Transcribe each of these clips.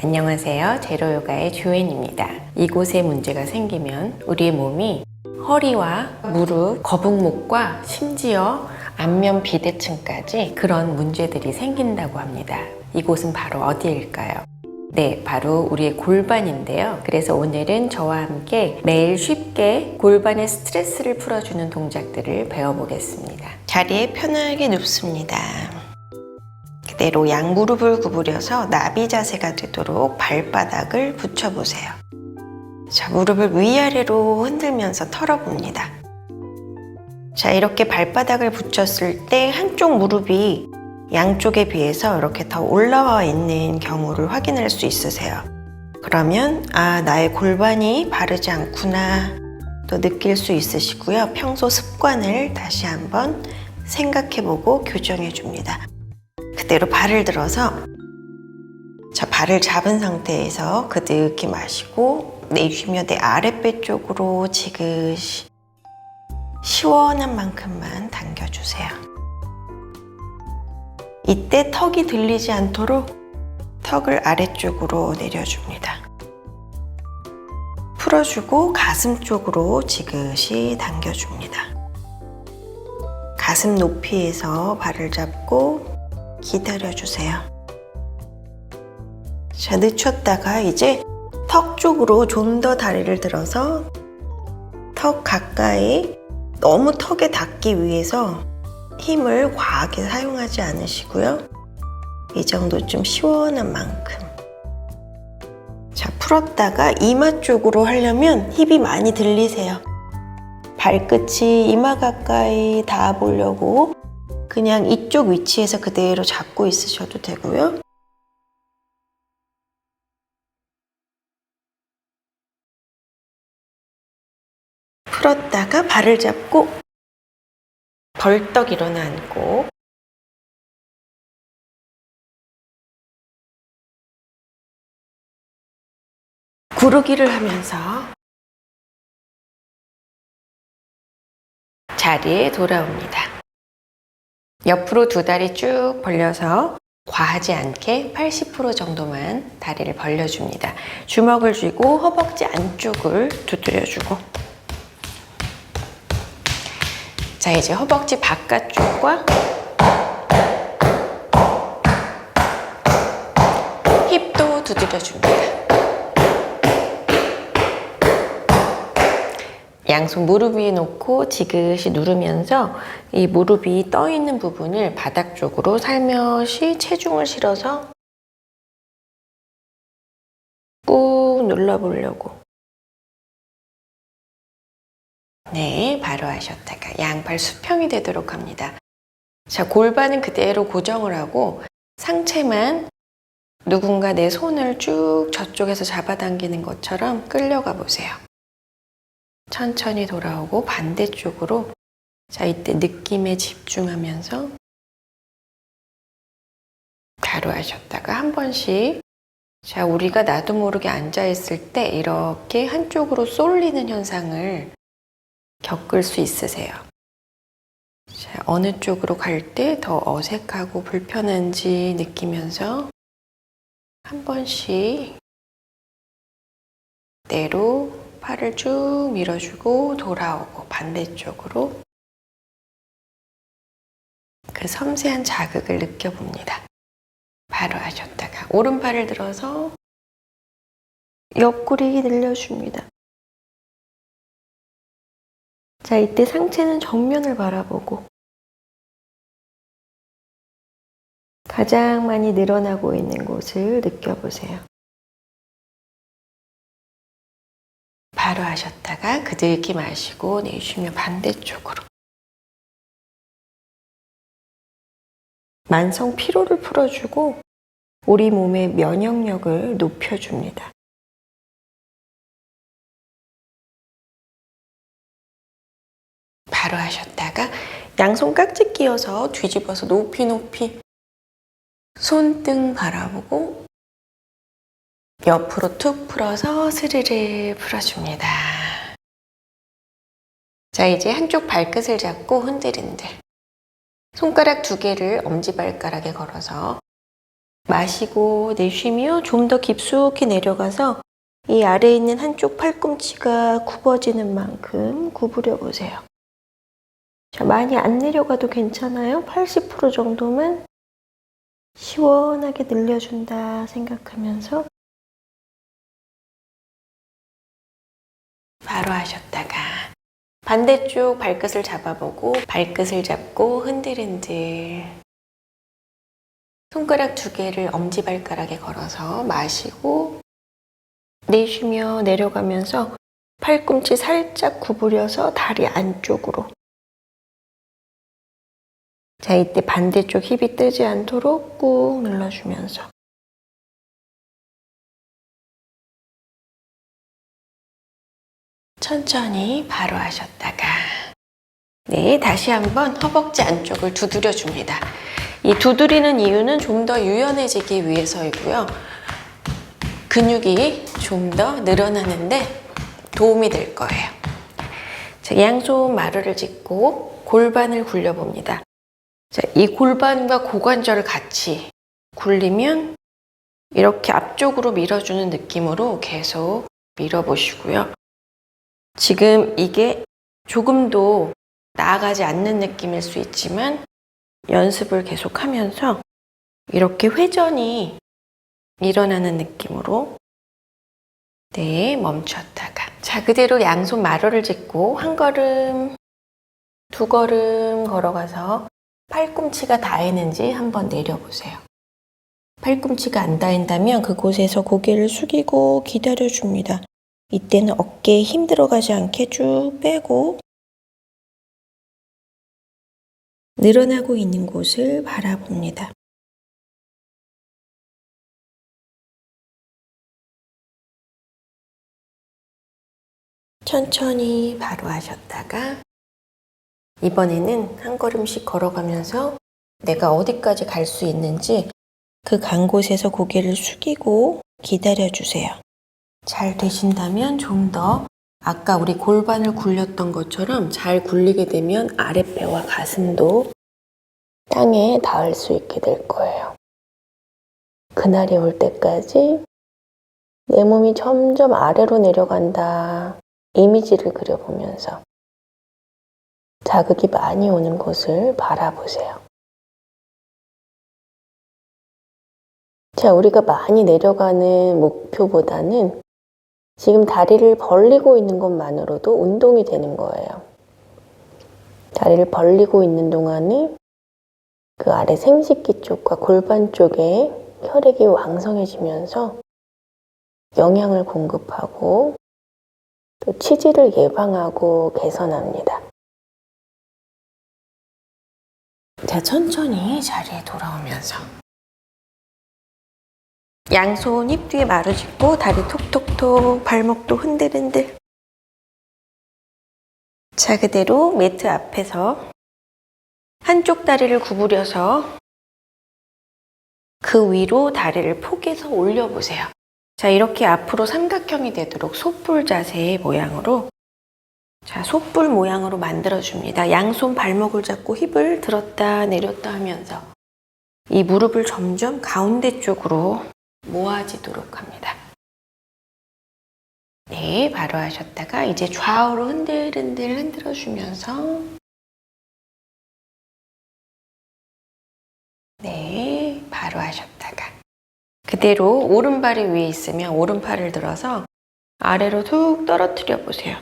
안녕하세요. 제로요가의 조앤입니다. 이곳에 문제가 생기면 우리의 몸이 허리와 무릎, 거북목과 심지어 안면 비대층까지 그런 문제들이 생긴다고 합니다. 이곳은 바로 어디일까요? 네, 바로 우리의 골반인데요. 그래서 오늘은 저와 함께 매일 쉽게 골반의 스트레스를 풀어주는 동작들을 배워보겠습니다. 자리에 편하게 눕습니다. 그대로 양무릎을 구부려서 나비 자세가 되도록 발바닥을 붙여보세요. 자, 무릎을 위아래로 흔들면서 털어봅니다. 자, 이렇게 발바닥을 붙였을 때 한쪽 무릎이 양쪽에 비해서 이렇게 더 올라와 있는 경우를 확인할 수 있으세요. 그러면, 아, 나의 골반이 바르지 않구나. 또 느낄 수 있으시고요. 평소 습관을 다시 한번 생각해보고 교정해 줍니다. 그대로 발을 들어서 자 발을 잡은 상태에서 그득히 마시고 내쉬며 내 아랫배 쪽으로 지그시 시원한 만큼만 당겨주세요. 이때 턱이 들리지 않도록 턱을 아래쪽으로 내려줍니다. 풀어주고 가슴 쪽으로 지그시 당겨줍니다. 가슴 높이에서 발을 잡고 기다려주세요. 자, 늦췄다가 이제 턱 쪽으로 좀 더 다리를 들어서 턱 가까이 너무 턱에 닿기 위해서 힘을 과하게 사용하지 않으시고요. 이 정도 좀 시원한 만큼. 자, 풀었다가 이마 쪽으로 하려면 힙이 많이 들리세요. 발끝이 이마 가까이 닿아 보려고 그냥 이쪽 위치에서 그대로 잡고 있으셔도 되고요. 풀었다가 발을 잡고 벌떡 일어나 앉고 구르기를 하면서 자리에 돌아옵니다. 옆으로 두 다리 쭉 벌려서 과하지 않게 80% 정도만 다리를 벌려줍니다. 주먹을 쥐고 허벅지 안쪽을 두드려주고 자 이제 허벅지 바깥쪽과 힙도 두드려줍니다. 양손 무릎 위에 놓고 지그시 누르면서 이 무릎이 떠 있는 부분을 바닥 쪽으로 살며시 체중을 실어서 꾹 눌러보려고. 네, 바로 하셨다가 양발 수평이 되도록 합니다. 자, 골반은 그대로 고정을 하고 상체만 누군가 내 손을 쭉 저쪽에서 잡아당기는 것처럼 끌려가 보세요. 천천히 돌아오고 반대쪽으로 자 이때 느낌에 집중하면서 바로 하셨다가 한 번씩 자 우리가 나도 모르게 앉아 있을 때 이렇게 한쪽으로 쏠리는 현상을 겪을 수 있으세요. 자, 어느 쪽으로 갈 때 더 어색하고 불편한지 느끼면서 한 번씩 내로 팔을 쭉 밀어주고 돌아오고 반대쪽으로 그 섬세한 자극을 느껴봅니다. 바로 하셨다가 오른팔을 들어서 옆구리 늘려줍니다. 자, 이때 상체는 정면을 바라보고 가장 많이 늘어나고 있는 곳을 느껴보세요. 바로 하셨다가 그들기 마시고 내쉬며 반대쪽으로 만성 피로를 풀어주고 우리 몸의 면역력을 높여줍니다. 바로 하셨다가 양손 깍지 끼워서 뒤집어서 높이 높이 손등 바라보고 옆으로 툭 풀어서 스르르 풀어줍니다. 자, 이제 한쪽 발끝을 잡고 흔들흔들. 손가락 두 개를 엄지발가락에 걸어서 마시고 내쉬며 좀 더 깊숙이 내려가서 이 아래에 있는 한쪽 팔꿈치가 굽어지는 만큼 구부려 보세요. 자, 많이 안 내려가도 괜찮아요. 80% 정도만 시원하게 늘려준다 생각하면서 바로 하셨다가 반대쪽 발끝을 잡아보고 발끝을 잡고 흔들흔들 손가락 두 개를 엄지발가락에 걸어서 마시고 내쉬며 내려가면서 팔꿈치 살짝 구부려서 다리 안쪽으로. 자, 이때 반대쪽 힙이 뜨지 않도록 꾹 눌러주면서 천천히 바로 하셨다가 네, 다시 한번 허벅지 안쪽을 두드려 줍니다. 이 두드리는 이유는 좀 더 유연해지기 위해서이고요. 근육이 좀 더 늘어나는데 도움이 될 거예요. 자, 양손 마루를 짚고 골반을 굴려봅니다. 자, 이 골반과 고관절을 같이 굴리면 이렇게 앞쪽으로 밀어주는 느낌으로 계속 밀어보시고요. 지금 이게 조금도 나아가지 않는 느낌일 수 있지만 연습을 계속 하면서 이렇게 회전이 일어나는 느낌으로 네, 멈췄다가 자, 그대로 양손 마루를 짚고 한 걸음, 두 걸음 걸어가서 팔꿈치가 닿이는지 한번 내려보세요. 팔꿈치가 안 닿인다면 그곳에서 고개를 숙이고 기다려줍니다. 이때는 어깨에 힘 들어가지 않게 쭉 빼고 늘어나고 있는 곳을 바라봅니다. 천천히 바로 하셨다가 이번에는 한 걸음씩 걸어가면서 내가 어디까지 갈 수 있는지 그 간 곳에서 고개를 숙이고 기다려 주세요. 잘 되신다면 좀 더 아까 우리 골반을 굴렸던 것처럼 잘 굴리게 되면 아랫배와 가슴도 땅에 닿을 수 있게 될 거예요. 그날이 올 때까지 내 몸이 점점 아래로 내려간다. 이미지를 그려보면서 자극이 많이 오는 곳을 바라보세요. 자, 우리가 많이 내려가는 목표보다는 지금 다리를 벌리고 있는 것만으로도 운동이 되는 거예요. 다리를 벌리고 있는 동안에 그 아래 생식기 쪽과 골반 쪽에 혈액이 왕성해지면서 영양을 공급하고 또 치질을 예방하고 개선합니다. 자, 천천히 자리에 돌아오면서 양손 힙 뒤에 마루 짚고 다리 톡톡톡 발목도 흔들흔들 자, 그대로 매트 앞에서 한쪽 다리를 구부려서 그 위로 다리를 포개서 올려보세요. 자, 이렇게 앞으로 삼각형이 되도록 솥불 자세의 모양으로 자, 솥불 모양으로 만들어줍니다. 양손 발목을 잡고 힙을 들었다 내렸다 하면서 이 무릎을 점점 가운데 쪽으로 모아지도록 합니다. 네, 바로 하셨다가 이제 좌우로 흔들흔들 흔들어 주면서 네, 바로 하셨다가 그대로 오른발이 위에 있으면 오른팔을 들어서 아래로 툭 떨어뜨려 보세요.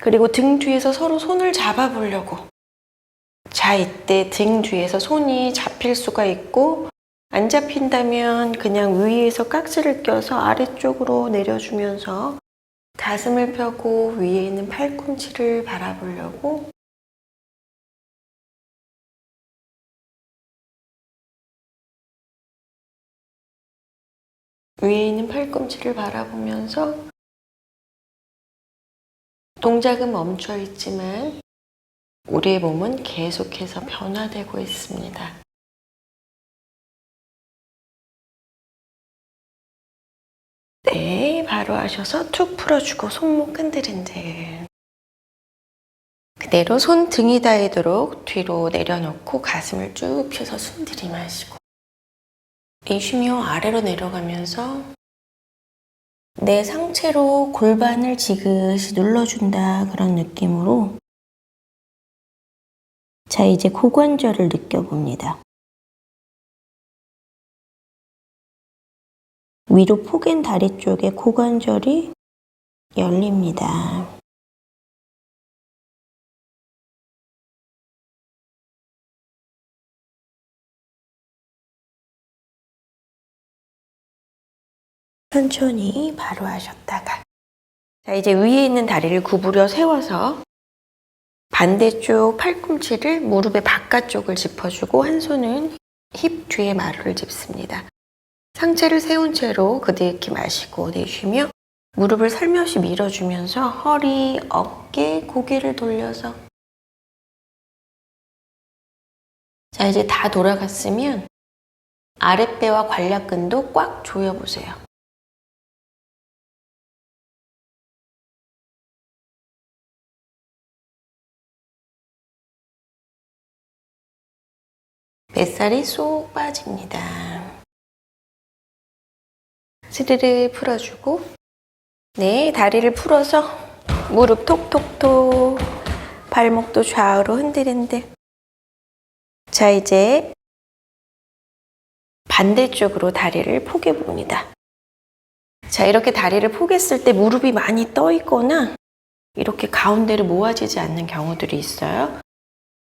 그리고 등 뒤에서 서로 손을 잡아 보려고. 자, 이때 등 뒤에서 손이 잡힐 수가 있고, 안 잡힌다면 그냥 위에서 깍지를 껴서 아래쪽으로 내려주면서 가슴을 펴고 위에 있는 팔꿈치를 바라보려고 위에 있는 팔꿈치를 바라보면서 동작은 멈춰 있지만 우리의 몸은 계속해서 변화되고 있습니다. 네, 바로 하셔서 툭 풀어주고 손목 흔들흔들. 그대로 손 등이 닿도록 뒤로 내려놓고 가슴을 쭉 펴서 숨 들이마시고 내쉬며 아래로 내려가면서 내 상체로 골반을 지그시 눌러준다 그런 느낌으로 자 이제 고관절을 느껴봅니다. 위로 포갠 다리 쪽에 고관절이 열립니다. 천천히 바로 하셨다가 자 이제 위에 있는 다리를 구부려 세워서 반대쪽 팔꿈치를 무릎의 바깥쪽을 짚어주고 한 손은 힙 뒤에 마루를 짚습니다. 상체를 세운 채로 그대익히 마시고 내쉬며 무릎을 살며시 밀어주면서 허리, 어깨, 고개를 돌려서 자 이제 다 돌아갔으면 아랫배와 관략근도 꽉 조여보세요. 뱃살이 쏙 빠집니다. 스르르 풀어주고 네 다리를 풀어서 무릎 톡톡톡 발목도 좌우로 흔들흔들 자 이제 반대쪽으로 다리를 포개 봅니다. 자 이렇게 다리를 포개했을 때 무릎이 많이 떠 있거나 이렇게 가운데로 모아지지 않는 경우들이 있어요.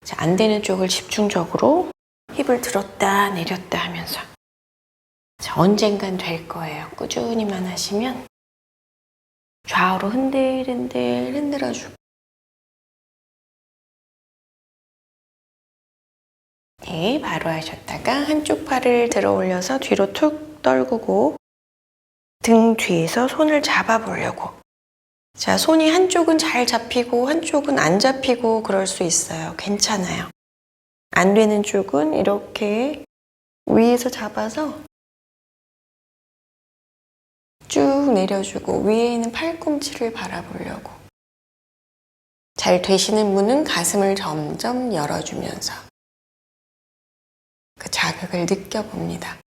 자, 안 되는 쪽을 집중적으로 힙을 들었다 내렸다 하면서 자, 언젠간 될 거예요. 꾸준히만 하시면 좌우로 흔들흔들 흔들어주고 네, 바로 하셨다가 한쪽 팔을 들어 올려서 뒤로 툭 떨구고 등 뒤에서 손을 잡아 보려고 자, 손이 한쪽은 잘 잡히고 한쪽은 안 잡히고 그럴 수 있어요. 괜찮아요. 안 되는 쪽은 이렇게 위에서 잡아서 쭉 내려주고 위에 있는 팔꿈치를 바라보려고. 잘 되시는 분은 가슴을 점점 열어주면서 그 자극을 느껴봅니다.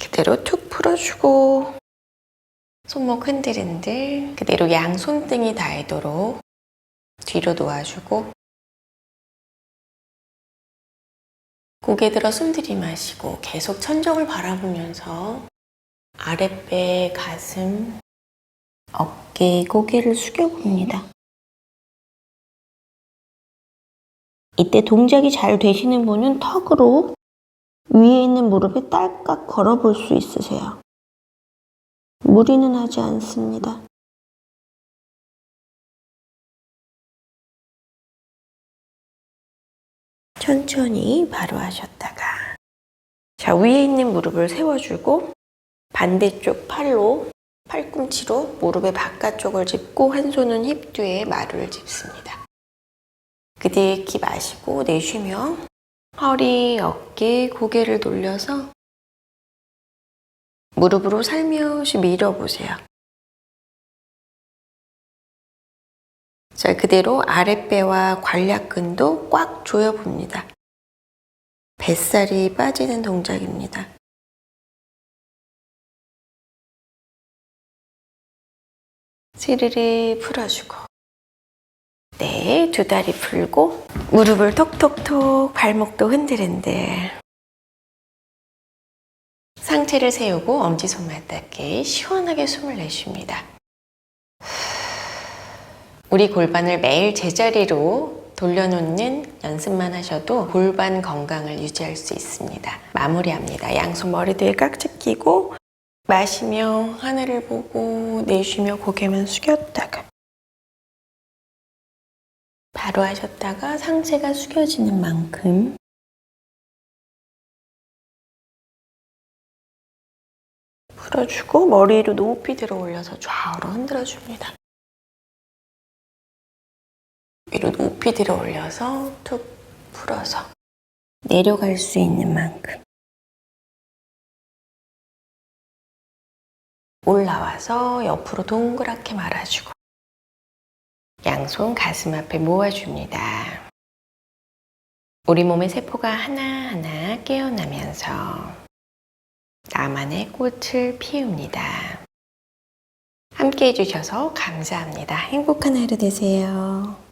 그대로 툭 풀어주고 손목 흔들흔들 그대로 양 손등이 닿도록 뒤로 놓아주고 고개 들어 숨 들이마시고 계속 천정을 바라보면서 아랫배, 가슴, 어깨, 고개를 숙여봅니다. 이때 동작이 잘 되시는 분은 턱으로 위에 있는 무릎에 딸깍 걸어볼 수 있으세요. 무리는 하지 않습니다. 천천히 바로 하셨다가 자 위에 있는 무릎을 세워주고 반대쪽 팔로 팔꿈치로 무릎의 바깥쪽을 짚고 한 손은 힙 뒤에 마루를 짚습니다. 그대기 마시고 내쉬며 허리, 어깨, 고개를 돌려서 무릎으로 살며시 밀어보세요. 자, 그대로 아랫배와 관략근도 꽉 조여봅니다. 뱃살이 빠지는 동작입니다. 스르르 풀어주고 네, 두 다리 풀고 무릎을 톡톡톡 발목도 흔들흔들 상체를 세우고 엄지손 맞닿게 시원하게 숨을 내쉽니다. 우리 골반을 매일 제자리로 돌려놓는 연습만 하셔도 골반 건강을 유지할 수 있습니다. 마무리합니다. 양손 머리 뒤에 깍지 끼고 마시며 하늘을 보고 내쉬며 고개만 숙였다가 바로 하셨다가 상체가 숙여지는 만큼 풀어주고 머리로 높이 들어 올려서 좌우로 흔들어 줍니다. 위로 높이 들어 올려서 툭 풀어서 내려갈 수 있는 만큼 올라와서 옆으로 동그랗게 말아주고 양손 가슴 앞에 모아줍니다. 우리 몸의 세포가 하나하나 깨어나면서 나만의 꽃을 피웁니다. 함께 해주셔서 감사합니다. 행복한 하루 되세요.